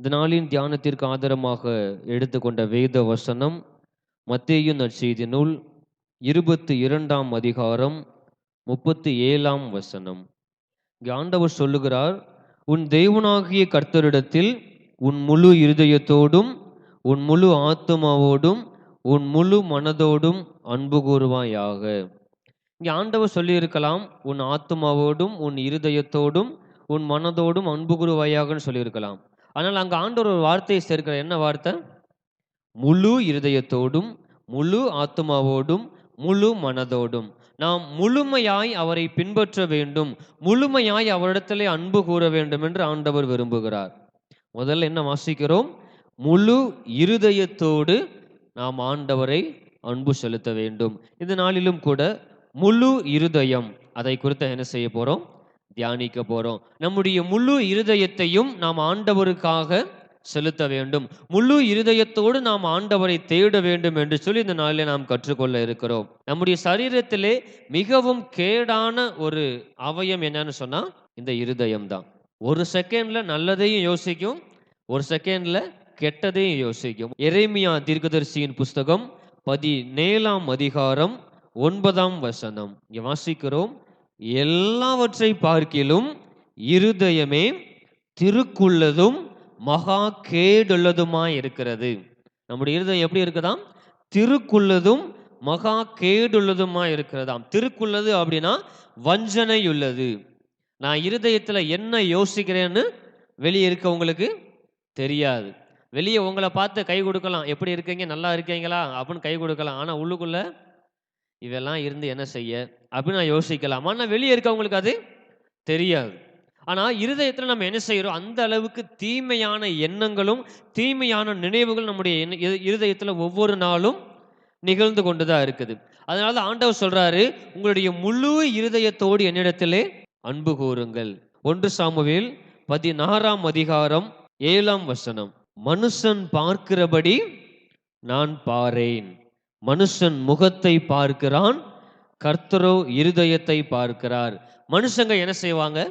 இந்த நாளின் தியானத்திற்கு ஆதாரமாக எடுத்துக்கொண்ட வேத வசனம் மத்தேயு நற்செய்தி நூல் இருபத்தி இரண்டாம் அதிகாரம் முப்பத்தி ஏழாம் வசனம் ஆண்டவர் சொல்லுகிறார் உன் தேவனாகிய கர்த்தரிடத்தில் உன் முழு இருதயத்தோடும் உன் முழு ஆத்துமாவோடும் உன் முழு மனதோடும் அன்பு கூறுவாயாக. இங்கே ஆண்டவர் சொல்லியிருக்கலாம் உன் ஆத்துமாவோடும் உன் இருதயத்தோடும் உன் மனதோடும் அன்பு கூறுவாயாகன்னு சொல்லியிருக்கலாம். ஆனால் அங்கே ஆண்டவர் ஒரு வார்த்தையை சேர்க்கிறார். என்ன வார்த்தை? முழு இருதயத்தோடும் முழு ஆத்மாவோடும் முழு மனதோடும். நாம் முழுமையாய் அவரை பின்பற்ற வேண்டும் முழுமையாய் அவரிடத்திலே அன்பு கூற வேண்டும் என்று ஆண்டவர் விரும்புகிறார். முதல்ல என்ன வாசிக்கிறோம்? முழு இருதயத்தோடு நாம் ஆண்டவரை அன்பு செலுத்த வேண்டும். இந்த நாளிலும் கூட முழு இருதயம் அதை குறித்து என்ன செய்ய போகிறோம் தியானிக்க போறோம். நம்முடைய முழு இருதயத்தையும் நாம் ஆண்டவருக்காக செலுத்த வேண்டும். முழு இருதயத்தோடு நாம் ஆண்டவரை தேட வேண்டும் என்று சொல்லி இந்த நாளில் நாம் கற்றுக்கொள்ள இருக்கிறோம். நம்முடைய சரீரத்திலே மிகவும் கேடான ஒரு அவயம் என்னன்னு சொன்னா இந்த இருதயம் தான் ஒரு செகண்ட்ல நல்லதையும் யோசிக்கும் ஒரு செகண்ட்ல கெட்டதையும் யோசிக்கும். எரேமியா தீர்க்கதரிசியின் புஸ்தகம் பதினேழாம் அதிகாரம் ஒன்பதாம் வசனம். இங்க வாசிக்கிறோம். எல்லாவற்றை பார்க்கிலும் இருதயமே திருக்குள்ளதும் மகா கேடுள்ளதுமாய் இருக்கிறது நம்முடைய இருதயம் எப்படி இருக்குதாம்? திருக்குள்ளதும் மகா கேடுள்ளதுமாய் இருக்கிறதாம் திருக்குள்ளது அப்படின்னா வஞ்சனை உள்ளது நான் இருதயத்தில் என்ன யோசிக்கிறேன்னு வெளியே இருக்கவங்களுக்கு தெரியாது. வெளியே உங்களை பார்த்து கை கொடுக்கலாம். எப்படி இருக்கீங்க? நல்லா இருக்கீங்களா? அப்படின்னு கை கொடுக்கலாம். ஆனால் உள்ளுக்குள்ளே இவெல்லாம் இருந்து என்ன செய்ய? அப்படின்னு நான் யோசிக்கலாம். ஆனால் வெளியே இருக்கவங்களுக்கு அது தெரியாது. ஆனால் இருதயத்தில் நம்ம என்ன செய்கிறோம் அந்த அளவுக்கு தீமையான எண்ணங்களும் தீமையான நினைவுகள் நம்முடைய இருதயத்தில் ஒவ்வொரு நாளும் நிகழ்ந்து கொண்டு தான் இருக்குது. அதனால ஆண்டவர் சொல்றாரு உங்களுடைய முழு இருதயத்தோடு என்னிடத்திலே அன்பு கூறுங்கள். ஒன்று சாமுவேல் பதினாறாம் அதிகாரம் ஏழாம் வசனம். மனுஷன் பார்க்கிறபடி நான் பாரேன். மனுஷன் முகத்தை பார்க்கிறான் கர்த்தரோ இருதயத்தை பார்க்கிறார். மனுஷங்க என்ன செய்வாங்க?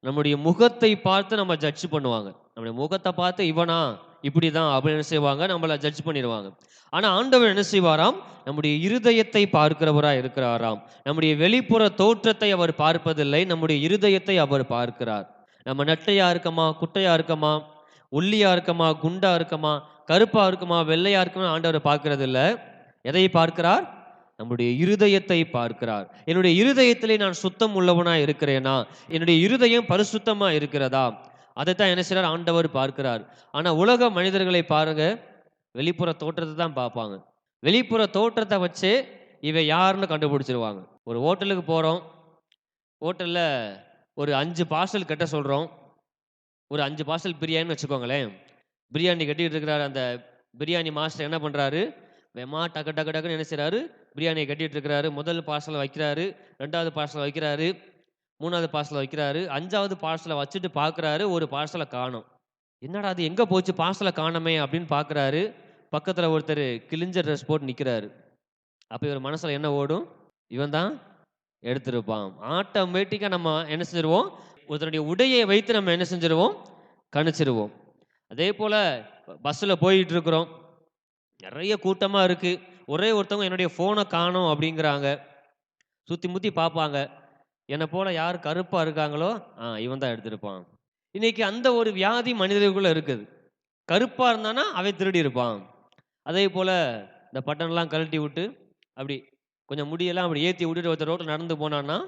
நம்முடைய முகத்தை பார்த்து நம்ம ஜட்ஜ் பண்ணுவாங்க. நம்முடைய முகத்தை பார்த்து இவனா இப்படிதான் அப்படின்னு என்ன செய்வாங்க? நம்மள ஜட்ஜ் பண்ணிடுவாங்க. ஆனால் ஆண்டவர் என்ன செய்வாராம்? நம்முடைய இருதயத்தை பார்க்கிறவராக இருக்கிறாராம். நம்முடைய வெளிப்புற தோற்றத்தை அவர் பார்ப்பதில்லை நம்முடைய இருதயத்தை அவர் பார்க்கிறார். நம்ம நெட்டையாக இருக்கமா? குட்டையா இருக்கமா? ஒல்லியா இருக்கமா? குண்டா இருக்கமா? கருப்பா இருக்குமா? வெள்ளையா இருக்குமா? ஆண்டவர் பார்க்கறது எதை பார்க்கிறார்? நம்முடைய இருதயத்தை பார்க்கிறார். என்னுடைய இருதயத்திலே நான் சுத்தம் உள்ளவனா இருக்கிறேனா? என்னுடைய இருதயம் பரிசுத்தமா இருக்கிறதா? அதைத்தான் என்ன செய்யறார் ஆண்டவர் பார்க்கிறார். ஆனா உலக மனிதர்களை பாருங்க. வெளிப்புற தோற்றத்தை தான் பார்ப்பாங்க. வெளிப்புற தோற்றத்தை வச்சு இவன் யாருன்னு கண்டுபிடிச்சிருவாங்க. ஒரு ஹோட்டலுக்கு போறோம். ஹோட்டல்ல ஒரு அஞ்சு பார்சல் கட்ட சொல்றோம். ஒரு அஞ்சு பார்சல் பிரியாணின்னு வச்சுக்கோங்களேன். பிரியாணி கட்டிட்டு இருக்கிறார் அந்த பிரியாணி மாஸ்டர் என்ன பண்றாரு? வெமா டக்கு டக்கு டக்குன்னு என்ன செய்கிறாரு பிரியாணியை கட்டிட்டு இருக்கிறாரு முதல் பார்சலை வைக்கிறாரு. ரெண்டாவது பார்சலை வைக்கிறாரு. மூணாவது பார்சலை வைக்கிறாரு. அஞ்சாவது பார்சலை வச்சுட்டு பார்க்குறாரு ஒரு பார்சலை காணோம். என்னடா அது? எங்கே போச்சு? பார்சலை காணோமே அப்படின்னு பார்க்குறாரு பக்கத்தில் ஒருத்தர் கிழிஞ்ச ட்ரெஸ் போட்டு நிற்கிறாரு அப்போ இவர் மனசில் என்ன ஓடும்? இவன் தான் எடுத்திருப்பான். ஆட்டோமேட்டிக்காக நம்ம என்ன செஞ்சிருவோம்? ஒருத்தருடைய உடையை வைத்து நம்ம என்ன செஞ்சிருவோம்? கணிச்சிருவோம். அதே போல் பஸ்ஸில் போயிட்டு இருக்கிறோம். நிறைய கூட்டமாக இருக்குது ஒரே ஒருத்தவங்க என்னுடைய ஃபோனை காணோம் அப்படிங்கிறாங்க. சுற்றி முற்றி பார்ப்பாங்க என்னை போல் யார் கருப்பாக இருக்காங்களோ? ஆ இவன் தான் எடுத்திருப்பான். இன்னைக்கு அந்த ஒரு வியாதி மனிதர்களுக்குள்ளே இருக்குது. கருப்பாக இருந்தானா அவன் திருடி இருப்பான். அதே போல் இந்த பட்டன்லாம் கழட்டி விட்டு அப்படி கொஞ்சம் முடியெல்லாம் அப்படி ஏற்றி விட்டுட்டு ஒருத்தர் ரோட்டில் நடந்து போனான்னா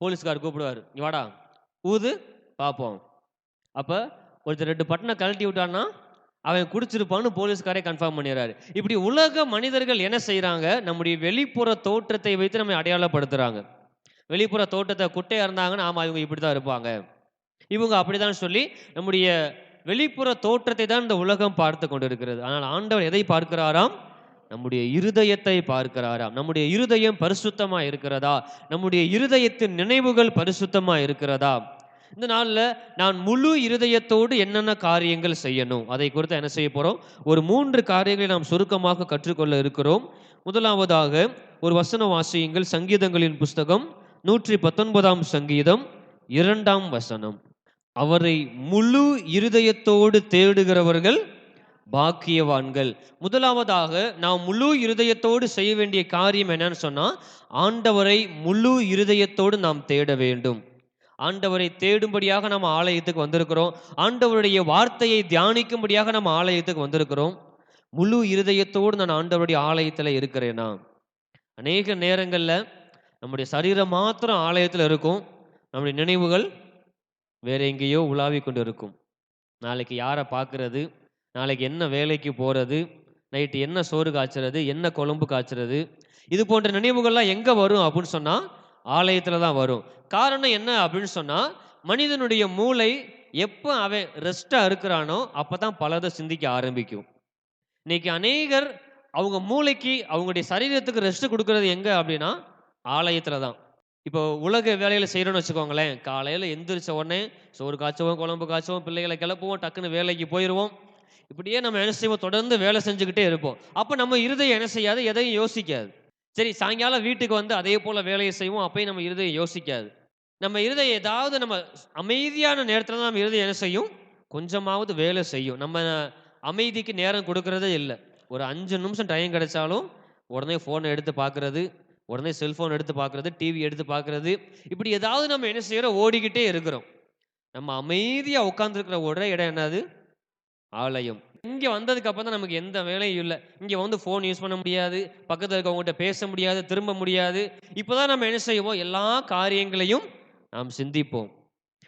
போலீஸ்கார் கூப்பிடுவார். நீ வாடா ஊது பார்ப்போம் அப்போ ஒருத்தர் ரெண்டு பட்டனை கழட்டி விட்டான்னா அவன் குடிச்சிருப்பான்னு போலீஸ்காரே கன்ஃபார்ம் பண்ணிடுறாரு. இப்படி உலக மனிதர்கள் என்ன செய்கிறாங்க நம்முடைய வெளிப்புற தோற்றத்தை வைத்து நம்ம அடையாளப்படுத்துகிறாங்க வெளிப்புற தோட்டத்தை குட்டையாக இருந்தாங்கன்னா ஆமாம் இவங்க இப்படி தான் இருப்பாங்க. இவங்க அப்படிதான் சொல்லி நம்முடைய வெளிப்புற தோற்றத்தை தான் இந்த உலகம் பார்த்து கொண்டிருக்கிறது. ஆனால் ஆண்டவர் எதை பார்க்கிறாராம்? நம்முடைய இருதயத்தை பார்க்கிறாராம். நம்முடைய இருதயம் பரிசுத்தமாக இருக்கிறதா? நம்முடைய இருதயத்தின் நினைவுகள் பரிசுத்தமாக இருக்கிறதா? இந்த நாளில் நான் முழு இருதயத்தோடு என்னென்ன காரியங்கள் செய்யணும்? அதை குறித்து என்ன செய்ய போகிறோம் ஒரு மூன்று காரியங்களை நாம் சுருக்கமாக கற்றுக்கொள்ள இருக்கிறோம். முதலாவதாக ஒரு வசன வாசியுங்கள். சங்கீதங்களின் புஸ்தகம் நூற்றி பத்தொன்பதாம் சங்கீதம் இரண்டாம் வசனம். அவரை முழு இருதயத்தோடு தேடுகிறவர்கள் பாக்கியவான்கள். முதலாவதாக நாம் முழு இருதயத்தோடு செய்ய வேண்டிய காரியம் என்னன்னு சொன்னா ஆண்டவரை முழு இருதயத்தோடு நாம் தேட வேண்டும். ஆண்டவரை தேடும்படியாக நம்ம ஆலயத்துக்கு வந்திருக்கிறோம். ஆண்டவருடைய வார்த்தையை தியானிக்கும்படியாக நம்ம ஆலயத்துக்கு வந்திருக்கிறோம். முழு இருதயத்தோடு நான் ஆண்டவருடைய ஆலயத்தில் இருக்கிறேனா? அநேக நேரங்களில் நம்முடைய சரீரம் மாத்திரம் ஆலயத்தில் இருக்கும். நம்முடைய நினைவுகள் வேற எங்கேயோ உலாவி கொண்டு இருக்கும் நாளைக்கு யாரை பார்க்கறது நாளைக்கு என்ன வேலைக்கு போகிறது நைட்டு என்ன சோறு காய்ச்சறது? என்ன குழம்பு காய்ச்சறது? இது போன்ற நினைவுகள்லாம் எங்கே வரும் அப்படின்னு சொன்னால் ஆலயத்தில் தான் வரும். காரணம் என்ன அப்படின்னு சொன்னால் மனிதனுடைய மூளை எப்போ அவன் ரெஸ்ட்டாக இருக்கிறானோ அப்போ தான் பலதை சிந்திக்க ஆரம்பிக்கும். இன்னைக்கு அநேகர் அவங்க மூளைக்கு அவங்களுடைய சரீரத்துக்கு ரெஸ்ட் கொடுக்கறது எங்கே அப்படின்னா ஆலயத்தில் தான். இப்போ உலக வேலையில் செய்கிறோன்னு வச்சுக்கோங்களேன் காலையில் எந்திரிச்ச உடனே சோறு காய்ச்சுவோம் குழம்பு காய்ச்சுவோம் பிள்ளைகளை கிளப்புவோம் டக்குன்னு வேலைக்கு போயிடுவோம் இப்படியே நம்ம என்ன செய்வோம்? தொடர்ந்து வேலை செஞ்சுக்கிட்டே இருப்போம். அப்போ நம்ம இருதயம் என்ன செய்யாது? எதையும் யோசிக்காது. சரி சாயங்காலம் வீட்டுக்கு வந்து அதே போல் வேலையை செய்வோம். அப்பயும் நம்ம இருதயம் யோசிக்காது. நம்ம இருதயம் ஏதாவது நம்ம அமைதியான நேரத்தில் தான் நம்ம இருதயம் என்ன செய்யும்? கொஞ்சமாவது வேலை செய்யும். நம்ம அமைதிக்கு நேரம் கொடுக்கறதே இல்லை. ஒரு அஞ்சு நிமிஷம் டைம் கிடைச்சாலும் உடனே ஃபோனை எடுத்து பார்க்கறது உடனே செல்ஃபோன் எடுத்து பார்க்கறது டிவி எடுத்து பார்க்கறது இப்படி ஏதாவது நம்ம என்ன செய்கிறோம் ஓடிக்கிட்டே இருக்கிறோம். நம்ம அமைதியாக உட்காந்துருக்கிற ஒரே இடம் என்னது? ஆலயம். இங்கே வந்ததுக்கு அப்புறம் தான் நமக்கு எந்த வேலையும் இல்லை. இங்கே வந்து ஃபோன் யூஸ் பண்ண முடியாது. பக்கத்தில் இருக்கவங்ககிட்ட பேச முடியாது திரும்ப முடியாது. இப்போ தான் நம்ம என்ன செய்வோம்? எல்லா காரியங்களையும் நாம் சிந்திப்போம்.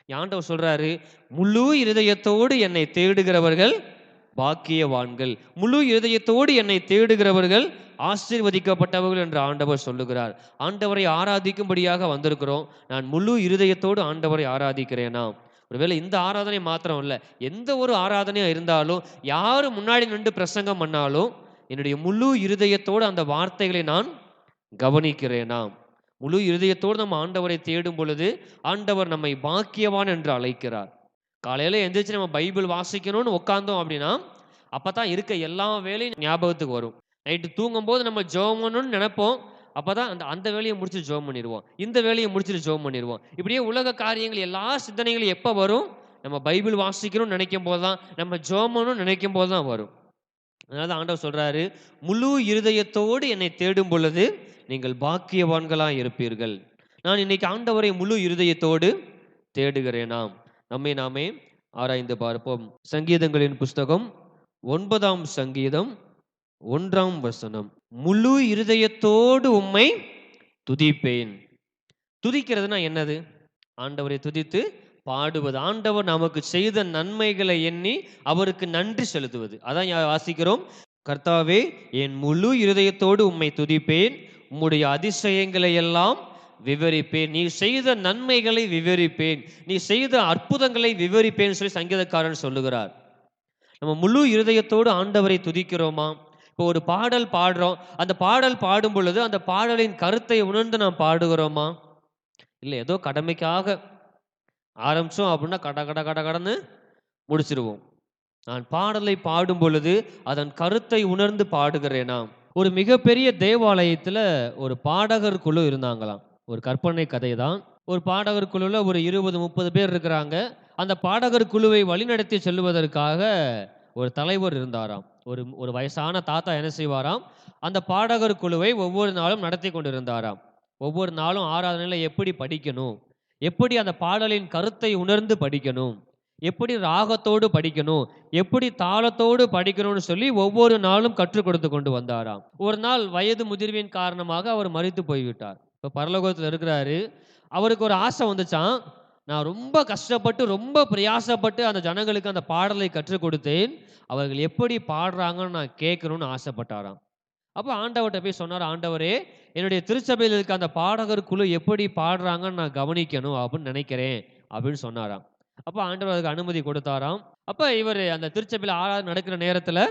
ஆண்டவர் சொல்றாரு? முழு இருதயத்தோடு என்னை தேடுகிறவர்கள் பாக்கியவான்கள். முழு இருதயத்தோடு என்னை தேடுகிறவர்கள் ஆசீர்வதிக்கப்பட்டவர்கள் என்று ஆண்டவர் சொல்லுகிறார். ஆண்டவரை ஆராதிக்கும்படியாக வந்திருக்கிறோம். நான் முழு இருதயத்தோடு ஆண்டவரை ஆராதிக்கிறேனா? ஒருவேளை இந்த ஆராதனை மாத்திரம் இல்லை எந்த ஒரு ஆராதனையாக இருந்தாலும் யார் முன்னாடி நின்று பிரசங்கம் பண்ணாலும் என்னுடைய முழு இருதயத்தோடு அந்த வார்த்தைகளை நான் கவனிக்கிறேனாம். முழு இருதயத்தோடு நம்ம ஆண்டவரை தேடும் பொழுது ஆண்டவர் நம்மை பாக்கியவான் என்று அழைக்கிறார். காலையில் எந்திரிச்சு நம்ம பைபிள் வாசிக்கணும்னு உட்காந்தோம் அப்படின்னா அப்போ தான் இருக்க எல்லா வேலையும் ஞாபகத்துக்கு வரும். நைட்டு தூங்கும்போது நம்ம ஜோமணும்னு நினைப்போம் அப்போ தான் அந்த அந்த வேலையை முடிச்சு ஜோம் பண்ணிடுவோம். இந்த வேலையை முடிச்சுட்டு ஜோம் பண்ணிடுவோம். இப்படியே உலக காரியங்கள் எல்லா சிந்தனைகளும் எப்போ வரும்? நம்ம பைபிள் வாசிக்கணும்னு நினைக்கும் போது தான் நம்ம ஜோமனும் நினைக்கும் போது தான் வரும். அதனால தான் ஆண்டவர் சொல்றாரு முழு இருதயத்தோடு என்னை தேடும் பொழுது நீங்கள் பாக்கியவான்களாக இருப்பீர்கள். நான் இன்னைக்கு ஆண்டவரை முழு இருதயத்தோடு தேடுகிறேனாம் நம்மை நாமே ஆராய்ந்து பார்ப்போம். சங்கீதங்களின் புஸ்தகம் ஒன்பதாம் சங்கீதம் ஒன்றாம் வசனம் முழு இருதயத்தோடு உம்மை துதிப்பேன். துதிக்கிறதுனா என்னது? ஆண்டவரை துதித்து பாடுவது. ஆண்டவர் நமக்கு செய்த நன்மைகளை எண்ணி அவருக்கு நன்றி செலுத்துவது. அதான் வாசிக்கிறோம்? கர்த்தாவே என் முழு இருதயத்தோடு உம்மை துதிப்பேன். உம்முடைய அதிசயங்களை எல்லாம் விவரிப்பேன். நீ செய்த நன்மைகளை விவரிப்பேன். நீ செய்த அற்புதங்களை விவரிப்பேன் சொல்லி சங்கீதக்காரன் சொல்லுகிறார். நம்ம முழு இருதயத்தோடு ஆண்டவரை துதிக்கிறோமா? இப்போ ஒரு பாடல் பாடுறோம். அந்த பாடல் பாடும் பொழுது அந்த பாடலின் கருத்தை உணர்ந்து நாம் பாடுகிறோமா? இல்லை ஏதோ கடமைக்காக ஆரம்பிச்சோம் அப்படின்னா கட கட கட கடன்னு முடிச்சிருவோம். நான் பாடலை பாடும் பொழுது அதன் கருத்தை உணர்ந்து பாடுகிறேனா? ஒரு மிகப்பெரிய தேவாலயத்துல ஒரு பாடகர் குழு இருந்தாங்களாம். ஒரு கற்பனை கதை தான் ஒரு பாடகர் குழுல ஒரு இருபது முப்பது பேர் இருக்கிறாங்க. அந்த பாடகர் குழுவை வழிநடத்தி செல்வதற்காக ஒரு தலைவர் இருந்தாராம். ஒரு ஒரு வயசான தாத்தா என்ன செய்வாராம்? அந்த பாடகர் குழுவை ஒவ்வொரு நாளும் நடத்தி கொண்டிருந்தாராம். ஒவ்வொரு நாளும் ஆராதனையில எப்படி படிக்கணும்? எப்படி அந்த பாடலின் கருத்தை உணர்ந்து படிக்கணும்? எப்படி ராகத்தோடு படிக்கணும்? எப்படி தாளத்தோடு படிக்கணும்னு சொல்லி ஒவ்வொரு நாளும் கற்றுக் கொடுத்து கொண்டு வந்தாராம். ஒரு நாள் வயது முதிர்வின் காரணமாக அவர் மறித்து போய்விட்டார். இப்போ பரலோகத்தில் இருக்கிறாரு. அவருக்கு ஒரு ஆசை வந்துச்சான் நான் ரொம்ப கஷ்டப்பட்டு ரொம்ப பிரயாசப்பட்டு அந்த ஜனங்களுக்கு அந்த பாடலை கற்றுக் கொடுத்தேன். அவர்கள் எப்படி பாடுறாங்கன்னு நான் கேட்கணும்னு ஆசைப்பட்டாராம். அப்போ ஆண்டவர்கிட்ட போய் சொன்னார் ஆண்டவரே என்னுடைய திருச்சபையில் இருக்க அந்த பாடகர் குழு எப்படி பாடுறாங்கன்னு நான் கவனிக்கணும் அப்படின்னு நினைக்கிறேன் அப்படின்னு சொன்னாராம். அப்போ ஆண்டவர் அதுக்கு அனுமதி கொடுத்தாராம். அப்போ இவர் அந்த திருச்சபையில் ஆறாவது நடக்கிற நேரத்தில்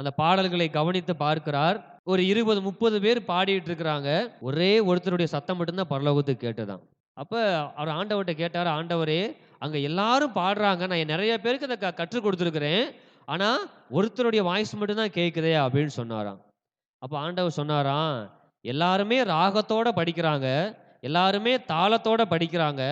அந்த பாடல்களை கவனித்து பார்க்கிறார். ஒரு இருபது முப்பது பேர் பாடிட்டு இருக்கிறாங்க. ஒரே ஒருத்தருடைய சத்தம் மட்டும்தான் பரலோகத்துக்கு கேட்டுதான் அப்போ அவர் ஆண்டவர்கிட்ட கேட்டார் ஆண்டவரே அங்கே எல்லாரும் பாடுறாங்க. நான் நிறைய பேருக்கு அதை க கற்றுக் கொடுத்துருக்குறேன். ஆனால் ஒருத்தருடைய வாய்ஸ் மட்டும்தான் கேட்குதே அப்படின்னு சொன்னாராம். அப்போ ஆண்டவர் சொன்னாராம் எல்லாருமே ராகத்தோட படிக்கிறாங்க எல்லாருமே தாளத்தோட படிக்கிறாங்க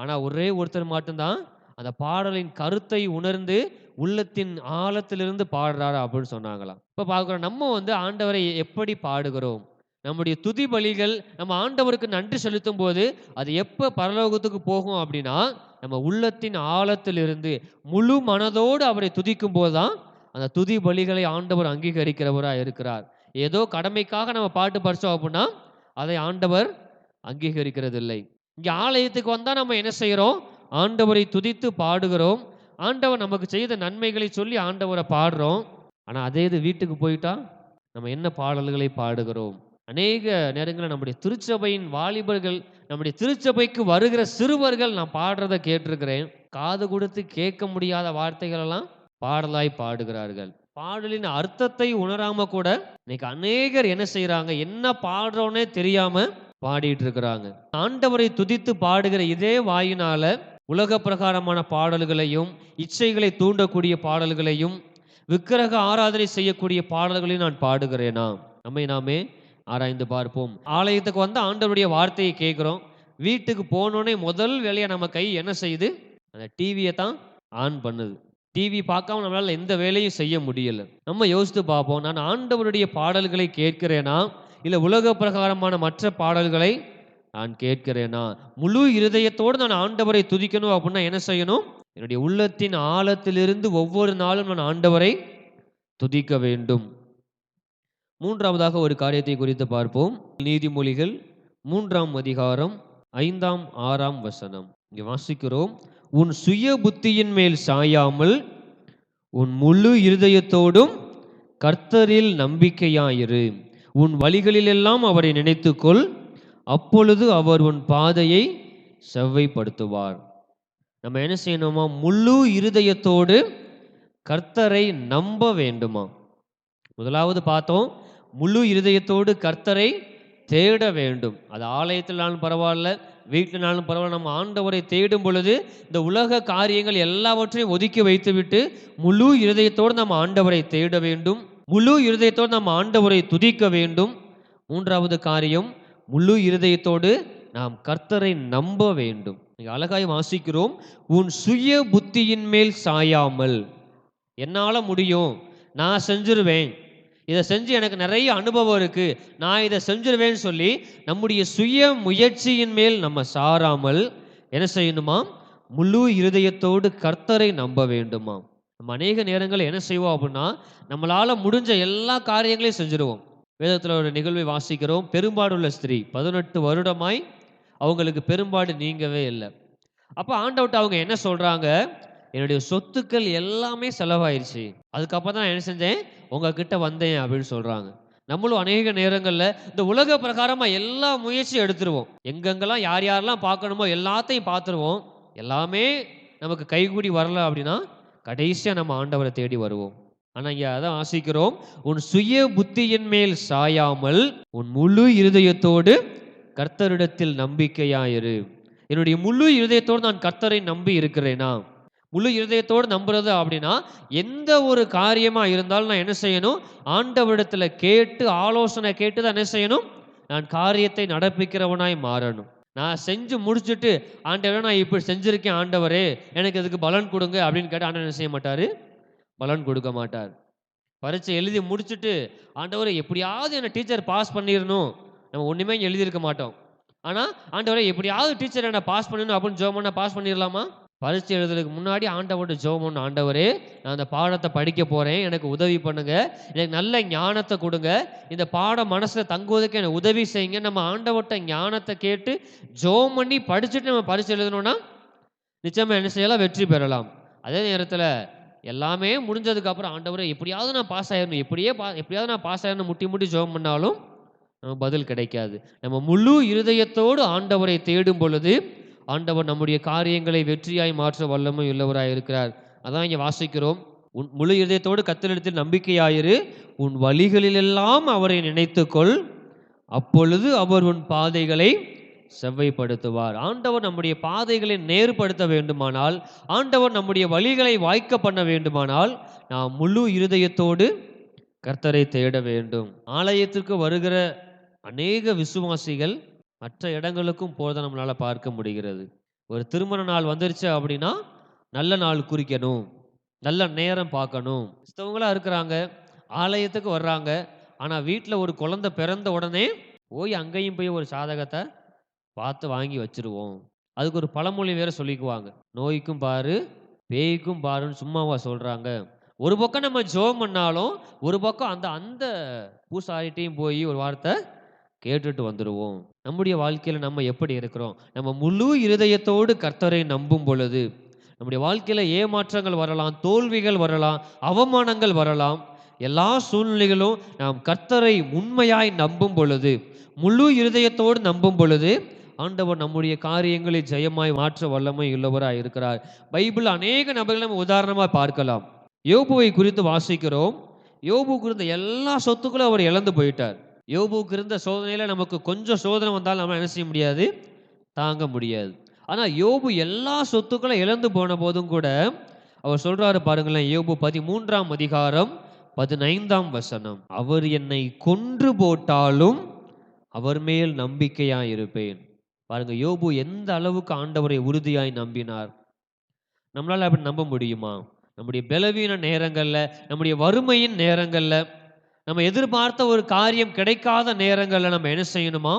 ஆனால் ஒரே ஒருத்தர் மட்டும்தான் அந்த பாடலின் கருத்தை உணர்ந்து உள்ளத்தின் ஆழத்திலிருந்து பாடுறாரு அப்படின்னு சொன்னாங்களாம். இப்போ பார்க்குறோம் நம்ம வந்து ஆண்டவரை எப்படி பாடுகிறோம்? நம்முடைய துதி பலிகள் நம்ம ஆண்டவருக்கு நன்றி செலுத்தும் போது அது எப்போ பரலோகத்துக்கு போகும் அப்படின்னா நம்ம உள்ளத்தின் ஆழத்திலிருந்து முழு மனதோடு அவரை துதிக்கும் போது தான் அந்த துதி பலிகளை ஆண்டவர் அங்கீகரிக்கிறவராக இருக்கிறார். ஏதோ கடமைக்காக நம்ம பாட்டு படித்தோம் அப்படின்னா அதை ஆண்டவர் அங்கீகரிக்கிறதில்லை. இங்கே ஆலயத்துக்கு வந்தால் நம்ம என்ன செய்கிறோம் ஆண்டவரை துதித்து பாடுகிறோம். ஆண்டவர் நமக்கு செய்த நன்மைகளை சொல்லி ஆண்டவரை பாடுறோம். ஆனால் அதே இது வீட்டுக்கு போயிட்டா நம்ம என்ன பாடல்களை பாடுகிறோம்? அநேக நேரங்களில் நம்முடைய திருச்சபையின் வாலிபர்கள் நம்முடைய திருச்சபைக்கு வருகிற சிறுவர்கள் நான் பாடுறதை கேட்டிருக்கிறேன். காது கொடுத்து கேட்க முடியாத வார்த்தைகளெல்லாம் பாடலாய் பாடுகிறார்கள். பாடலின் அர்த்தத்தை உணராம கூட இன்னைக்கு அநேகர் என்ன செய்யறாங்க என்ன பாடுறோன்னே தெரியாம பாடிட்டு இருக்கிறாங்க ஆண்டவரை துதித்து பாடுகிற இதே வாயினால உலக பிரகாரமான பாடல்களையும் இச்சைகளை தூண்டக்கூடிய பாடல்களையும் விக்கிரக ஆராதனை செய்யக்கூடிய பாடல்களையும் நான் பாடுகிறேனா? நம்மை நாமே ஆராய்ந்து பார்ப்போம். ஆலயத்துக்கு வந்து ஆண்டவருடைய வார்த்தையை கேட்குறோம். வீட்டுக்கு போனோடனே முதல் வேலையை நம்ம கை என்ன செய்யுது? அந்த டிவியை தான் ஆன் பண்ணுது. டிவி பார்க்காம நம்மளால் எந்த வேலையும் செய்ய முடியல. நம்ம யோசித்து பார்ப்போம். நான் ஆண்டவருடைய பாடல்களை கேட்கிறேனா? இல்லை உலக பிரகாரமான மற்ற பாடல்களை நான் கேட்கிறேனா? முழு இருதயத்தோடு நான் ஆண்டவரை துதிக்கணும் அப்படின்னா என்ன செய்யணும்? என்னுடைய உள்ளத்தின் ஆழத்திலிருந்து ஒவ்வொரு நாளும் நான் ஆண்டவரை துதிக்க வேண்டும். மூன்றாவதாக ஒரு காரியத்தை குறித்து பார்ப்போம். நீதிமொழிகள் மூன்றாம் அதிகாரம் ஐந்தாம் ஆறாம் வசனம். இங்கே வாசிக்கிறோம். உன் சுய புத்தியின் மேல் சாயாமல் உன் முழு இருதயத்தோடும் கர்த்தரில் நம்பிக்கையாயிரு. உன் வழிகளிலெல்லாம் அவரை நினைத்துக்கொள். அப்பொழுது அவர் உன் பாதையை செவ்வைப்படுத்துவார். நம்ம என்ன செய்யணுமா? முழு இருதயத்தோடு கர்த்தரை நம்ப வேண்டுமா? முதலாவது பார்த்தோம். முழு இருதயத்தோடு கர்த்தரை தேட வேண்டும். அது ஆலயத்திலாலும் பரவாயில்ல வீட்டினாலும் பரவாயில்ல. நம்ம ஆண்டவரை தேடும் பொழுது இந்த உலக காரியங்கள் எல்லாவற்றையும் ஒதுக்கி வைத்துவிட்டு முழு இருதயத்தோடு நம்ம ஆண்டவரை தேட வேண்டும். முழு இருதயத்தோடு நம்ம ஆண்டவரை துதிக்க வேண்டும். மூன்றாவது காரியம் முழு இருதயத்தோடு நாம் கர்த்தரை நம்ப வேண்டும். அழகாய் வாசிக்கிறோம் உன் சுய புத்தியின் மேல் சாயாமல். என்னால் முடியும். நான் செஞ்சிருவேன். இதை செஞ்சு எனக்கு நிறைய அனுபவம் இருக்கு. நான் இதை செஞ்சிருவேன்னு சொல்லி நம்முடைய சுய முயற்சியின் மேல் நம்ம சாராமல் என்ன செய்யணுமா முழு இருதயத்தோடு கர்த்தரை நம்ப வேண்டுமாம். நம்ம அநேக நேரங்களில் என்ன செய்வோம் அப்படின்னா நம்மளால் முடிஞ்ச எல்லா காரியங்களையும் செஞ்சிருவோம். வேதத்தில் ஒரு நிகழ்வை வாசிக்கிறோம். பெரும்பாடுள்ள ஸ்திரீ பதினெட்டு வருடமாய் அவங்களுக்கு பெரும்பாடு நீங்கவே இல்லை. அப்போ ஆண்டவுட் அவங்க என்ன சொல்கிறாங்க என்னுடைய சொத்துக்கள் எல்லாமே செலவாயிருச்சு. அதுக்கப்புறம் தான் நான் என்ன செஞ்சேன்? உங்ககிட்ட வந்தேன் அப்படின்னு சொல்கிறாங்க நம்மளும் அநேக நேரங்களில் இந்த உலக பிரகாரமாக எல்லா முயற்சியும் எடுத்துருவோம். எங்கெங்கெல்லாம் யார் யாரெல்லாம் பார்க்கணுமோ எல்லாத்தையும் பார்த்துருவோம். எல்லாமே நமக்கு கைகூடி வரல அப்படின்னா கடைசியாக நம்ம ஆண்டவரை தேடி வருவோம். ஆனால் இங்கே அதான் ஆசிக்கிறோம். உன் சுய புத்தியின் மேல் சாயாமல் உன் முழு இருதயத்தோடு கர்த்தரிடத்தில் நம்பிக்கையாயிரு. என்னுடைய முழு இருதயத்தோடு நான் கர்த்தரை நம்பி இருக்கிறேனா? முழு இருதயத்தோடு நம்புறது அப்படின்னா எந்த ஒரு காரியமா இருந்தாலும் நான் என்ன செய்யணும்? ஆண்டவரிடத்துல கேட்டு ஆலோசனை கேட்டு தான் என்ன செய்யணும்? நான் காரியத்தை நடப்பிக்கிறவனாய் மாறணும். நான் செஞ்சு முடிச்சுட்டு ஆண்டவரை நான் இப்படி செஞ்சிருக்கேன் ஆண்டவரே எனக்கு இதுக்கு பலன் கொடுங்க அப்படின்னு கேட்டு ஆண்டவர் என்ன செய்ய மாட்டார்? பலன் கொடுக்க மாட்டார். பரீட்சை எழுதி முடிச்சுட்டு ஆண்டவரை எப்படியாவது என்னை டீச்சர் பாஸ் பண்ணிடணும் நம்ம ஒன்றுமே எழுதியிருக்க மாட்டோம். ஆனால் ஆண்டவரை எப்படியாவது டீச்சர் என்னை பாஸ் பண்ணணும் அப்படின்னு ஜோமான பாஸ் பண்ணிடலாமா பரிசு எழுதுறதுக்கு முன்னாடி ஆண்டவர்கிட்ட ஜோம் ஒன்று ஆண்டவரே நான் அந்த பாடத்தை படிக்க போகிறேன் எனக்கு உதவி பண்ணுங்க. எனக்கு நல்ல ஞானத்தை கொடுங்க. இந்த பாடம் மனசில் தங்குவதற்கு எனக்கு உதவி செய்யுங்க. நம்ம ஆண்டவர்கிட்ட ஞானத்தை கேட்டு ஜோம் பண்ணி படிச்சுட்டு நம்ம பரிசு எழுதணும்னா நிச்சயமாக என்ன செய்யலாம்? வெற்றி பெறலாம். அதே நேரத்தில் எல்லாமே முடிஞ்சதுக்கப்புறம் ஆண்டவரை எப்படியாவது நான் பாஸ் ஆயிடணும் எப்படியே பா எப்படியாவது நான் பாஸ் ஆயிடணும் முட்டி முட்டி ஜோம் பண்ணாலும் நமக்கு பதில் கிடைக்காது. நம்ம முழு இருதயத்தோடு ஆண்டவரை தேடும் பொழுது ஆண்டவர் நம்முடைய காரியங்களை வெற்றியாய் மாற்ற வல்லமை உள்ளவராய் இருக்கிறார். அதான் இங்கே வாசிக்கிறோம். உன் முழு இதயத்தோடு கத்தலிடத்தில் நம்பிக்கையாயிரு. உன் வழிகளிலெல்லாம் அவரை நினைத்துக்கொள். அப்பொழுது அவர் உன் பாதைகளை செவ்வைப்படுத்துவார். ஆண்டவர் நம்முடைய பாதைகளை நேர்படுத்த வேண்டுமானால் ஆண்டவர் நம்முடைய வழிகளை வாய்க்க பண்ண வேண்டுமானால் நாம் முழு இருதயத்தோடு கர்த்தரை தேட வேண்டும். ஆலயத்திற்கு வருகிற அநேக விசுவாசிகள் மற்ற இடங்களுக்கும் போகிறத நம்மளால பார்க்க முடிகிறது. ஒரு திருமண நாள் வந்துருச்சு அப்படின்னா நல்ல நாள் குறிக்கணும். நல்ல நேரம் பார்க்கணும். கிறிஸ்தவங்களா இருக்கிறாங்க. ஆலயத்துக்கு வர்றாங்க. ஆனால் வீட்டில் ஒரு குழந்தை பிறந்த உடனே போய் அங்கேயும் போய் ஒரு சாதகத்தை பார்த்து வாங்கி வச்சிருவோம். அதுக்கு ஒரு பழமொழி வேற சொல்லிக்குவாங்க. நோய்க்கும் பாரு பேய்க்கும் பாருன்னு சும்மாவா சொல்கிறாங்க ஒரு பக்கம் நம்ம ஜோம் பண்ணாலும் ஒரு பக்கம் அந்த அந்த பூசாரிட்டையும் போய் ஒரு வார்த்தை கேட்டுட்டு வந்துடுவோம் நம்முடைய வாழ்க்கையில் நம்ம எப்படி இருக்கிறோம்? நம்ம முழு இருதயத்தோடு கர்த்தரை நம்பும் பொழுது நம்முடைய வாழ்க்கையில் ஏமாற்றங்கள் வரலாம் தோல்விகள் வரலாம் அவமானங்கள் வரலாம் எல்லா சூழ்நிலைகளும் நாம் கர்த்தரை உண்மையாய் நம்பும் பொழுது முழு இருதயத்தோடு நம்பும் பொழுது ஆண்டவர் நம்முடைய காரியங்களை ஜெயமாய் மாற்ற வல்லமை உள்ளவராக இருக்கிறார். பைபிள் அநேக நபர்களை நம்ம உதாரணமாக பார்க்கலாம். யோபுவை குறித்து வாசிக்கிறோம். யோபு குறித்த எல்லா சொத்துக்களும் அவர் இழந்து போயிட்டார். யோபுக்கு இருந்த சோதனையில் நமக்கு கொஞ்சம் சோதனை வந்தாலும் நம்ம என்ன செய்ய முடியாது? தாங்க முடியாது. ஆனால் யோபு எல்லா சொத்துக்களும் இழந்து போன போதும் கூட அவர் சொல்கிறாரு பாருங்களேன் யோபு பதிமூன்றாம் அதிகாரம் பதினைந்தாம் வசனம். அவர் என்னை கொன்று போட்டாலும் அவர் மேல் நம்பிக்கையாக இருப்பேன். பாருங்க யோபு எந்த அளவுக்கு ஆண்டவரை உறுதியாய் நம்பினார்? நம்மளால் அப்படி நம்ப முடியுமா? நம்முடைய பலவீன நேரங்களில் நம்முடைய வறுமையின் நேரங்களில் நம்ம எதிர்பார்த்த ஒரு காரியம் கிடைக்காத நேரங்களில் நம்ம என்ன செய்யணுமா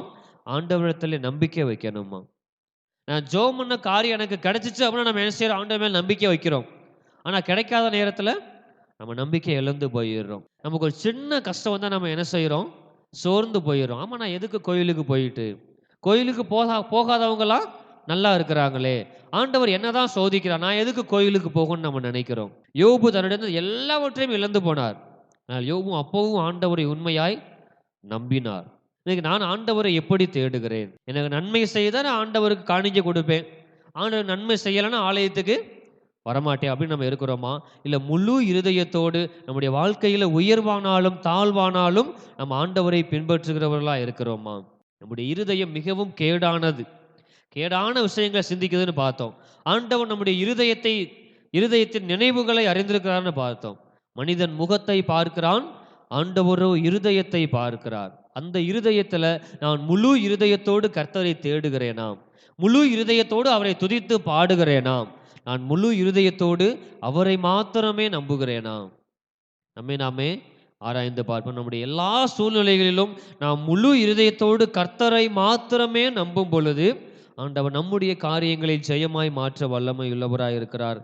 ஆண்டவரத்துல நம்பிக்கை வைக்கணுமா நான் ஜோ பண்ண காரியம் எனக்கு கிடைச்சிச்சு அப்படின்னா நம்ம என்ன செய்யறோம்? ஆண்டவர் மேல் நம்பிக்கை வைக்கிறோம். ஆனால் கிடைக்காத நேரத்தில் நம்ம நம்பிக்கை இழந்து போயிடுறோம். நமக்கு ஒரு சின்ன கஷ்டம் தான் நம்ம என்ன செய்கிறோம் சோர்ந்து போயிடுறோம். ஆமாம் நான் எதுக்கு கோயிலுக்கு போயிட்டு? கோயிலுக்கு போகா போகாதவங்களாம் நல்லா இருக்கிறாங்களே. ஆண்டவர் என்னதான் சோதிக்கிறார்? நான் எதுக்கு கோயிலுக்கு போகணும்னு நம்ம நினைக்கிறோம்? யோபு தன்னுடைய எல்லாவற்றையும் இழந்து போனார். ஆனால் யோபு அப்போவும் ஆண்டவரை உண்மையாய் நம்பினார். இன்னைக்கு நான் ஆண்டவரை எப்படி தேடுகிறேன்? எனக்கு நன்மை செய்தால் நான் ஆண்டவருக்கு காணிக்க கொடுப்பேன். ஆண்டவர் நன்மை செய்யலைன்னா ஆலயத்துக்கு வரமாட்டேன் அப்படின்னு நம்ம இருக்கிறோமா? இல்லை முழு இருதயத்தோடு நம்முடைய வாழ்க்கையில் உயர்வானாலும் தாழ்வானாலும் நம்ம ஆண்டவரை பின்பற்றுகிறவர்களாக இருக்கிறோமா? நம்முடைய இருதயம் மிகவும் கேடானது. கேடான விஷயங்களை சிந்திக்குதுன்னு பார்த்தோம். ஆண்டவன் நம்முடைய இருதயத்தை இருதயத்தின் நினைவுகளை அறிந்திருக்கிறார்னு பார்த்தோம். மனிதன் முகத்தை பார்க்கிறான் ஆண்டவரோ இருதயத்தை பார்க்கிறார். அந்த இருதயத்தில் நான் முழு இருதயத்தோடு கர்த்தரை தேடுகிறேனாம். முழு இருதயத்தோடு அவரை துதித்து பாடுகிறேனாம். நான் முழு இருதயத்தோடு அவரை மாத்திரமே நம்புகிறேனாம். நம்மை நாமே ஆராய்ந்து பார்ப்போம். நம்முடைய எல்லா சூழ்நிலைகளிலும் நாம் முழு இருதயத்தோடு கர்த்தரை மாத்திரமே நம்பும் பொழுது ஆண்டவர் நம்முடைய காரியங்களை ஜெயமாய் மாற்ற வல்லமை உள்ளவராய் இருக்கிறார்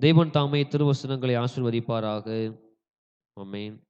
தெய்வன் தாமே திருவசனங்களை ஆசிர்வதிப்பாராக. அமேன்